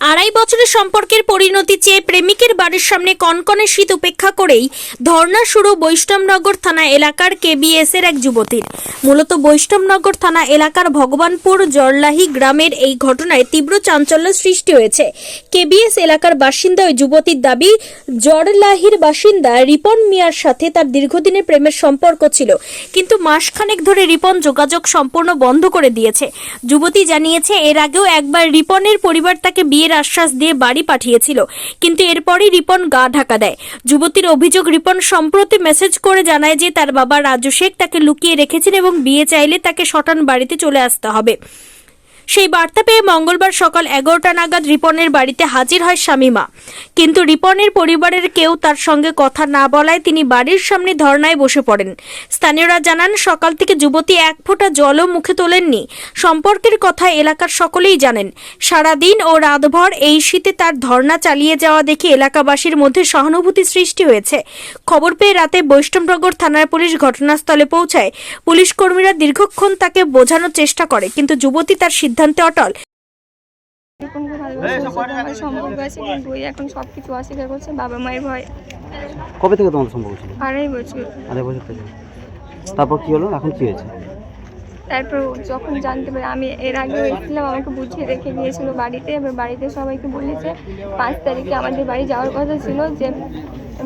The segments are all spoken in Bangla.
আড়াই বছরের সম্পর্কের পরিণতি চেয়ে প্রেমিকের বাড়ির সামনে কনকনে শীত উপেক্ষা করেই ধর্না শুরু বৈষ্ণবনগর থানা এলাকার কেবিএস এর এক যুবতীর। মূলত বৈষ্ণবনগর থানা এলাকার ভগবানপুর জরলাহি গ্রামের এই ঘটনায় তীব্র চাঞ্চল্য সৃষ্টি হয়েছে। কেবিএস এলাকার বাসিন্দা ওই যুবতীর দাবি, জরলাহির বাসিন্দা রিপন মিয়ার সাথে তার দীর্ঘদিনের প্রেমের সম্পর্ক ছিল, কিন্তু মাসখানেক ধরে রিপন যোগাযোগ সম্পূর্ণ বন্ধ করে দিয়েছে। যুবতী জানিয়েছে, এর আগেও একবার রিপনের পরিবার তাকে বিয়ের আশ্বাস দিয়ে বাড়ি পাঠিয়েছিল, কিন্তু এরপরই রিপন গা ঢাকা দেয়। যুবতীর অভিযোগ, রিপন সম্প্রতি মেসেজ করে জানায় যে তার বাবা রাজু শেখ তাকে লুকিয়ে রেখেছেন এবং বিয়ে চাইলে তাকে শটান বাড়িতে চলে আসতে হবে। সেই বার্তা পেয়ে মঙ্গলবার সকাল এগারোটা নাগাদ রিপনের বাড়িতে হাজির হয় শামিমা। কিন্তু রিপনের পরিবারের কেউ তার সঙ্গে কথা না বলায় তিনি বাড়ির সামনে ধর্নায় বসে পড়েন। স্থানীয়রা জানান, সকাল থেকে যুবতী এক ফোঁটা জলও মুখে তোলেননি। সম্পর্কের কথা এলাকার সকলেই জানেন। সারাদিন ও রাতভর এই শীতে তার ধর্না চালিয়ে যাওয়া দেখে এলাকাবাসীর মধ্যে সহানুভূতি সৃষ্টি হয়েছে। খবর পেয়ে রাতে বৈষ্ণবনগর থানার পুলিশ ঘটনাস্থলে পৌঁছায়। পুলিশ কর্মীরা দীর্ঘক্ষণ তাকে বোঝানোর চেষ্টা করে, কিন্তু যুবতী তার সিদ্ধান্তে অটল। ভালোবাসা সম্পর্ক আছে কিন্তু ওই এখন সব কিছু অস্বীকার করছে বাবা মায়ের ভয়। কবে থেকে তোমাদের সম্পর্ক ছিল? আড়াই বছর। আড়াই বছর থেকে। তারপর কি হলো? এখন কি হয়েছে? তারপর যখন জানতে পারি আমি এর আগে এসেছিলাম আমাকে বুঝিয়ে রেখে গিয়েছিল বাড়িতে। এবার বাড়িতে সবাইকে বলেছে পাঁচ তারিখে আমাদের বাড়ি যাওয়ার কথা ছিল যে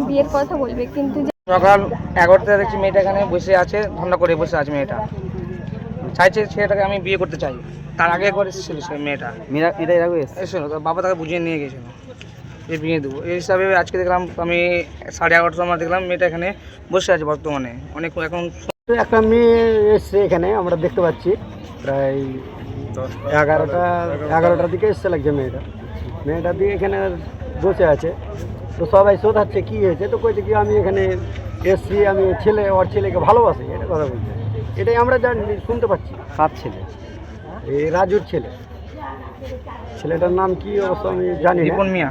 বিয়ের কথা বলবে। কিন্তু সকাল এগারোটা দেখছি মেয়েটা এখানে বসে আছে ধন্না করে বসে আছে মেয়েটা। চাইছে ছেলেটাকে আমি বিয়ে করতে চাই। তার আগে একবার এসেছিল সে মেয়েটা। মেয়েরা এটা এর আগে এসছে? এসেছিল তো বাবা তাকে বুঝিয়ে নিয়ে গেছিল। যে বিয়ে দেবো। এই হিসাবে আজকে দেখলাম আমি সাড়ে এগারোটার সময় দেখলাম মেয়েটা এখানে বসে আছে বর্তমানে। অনেক এখন একটা মেয়ে এসছে এখানে আমরা দেখতে পাচ্ছি। প্রায় এগারোটা এগারোটার দিকে এসছে লাগছে মেয়েটা। মেয়েটা দিয়ে এখানে বসে আছে। তো সবাই শোধাচ্ছে কি হয়েছে? তো কইছে কি আমি এখানে এসছি আমি ছেলে ওর ছেলেকে ভালোবাসি এটা কথা বলছে। এটাই আমরা জানি শুনতে পাচ্ছি। কার ছেলে। এই রাজুর ছেলে। ছেলেটার নাম কি অবশ্য আমি জানি রিপন মিয়া।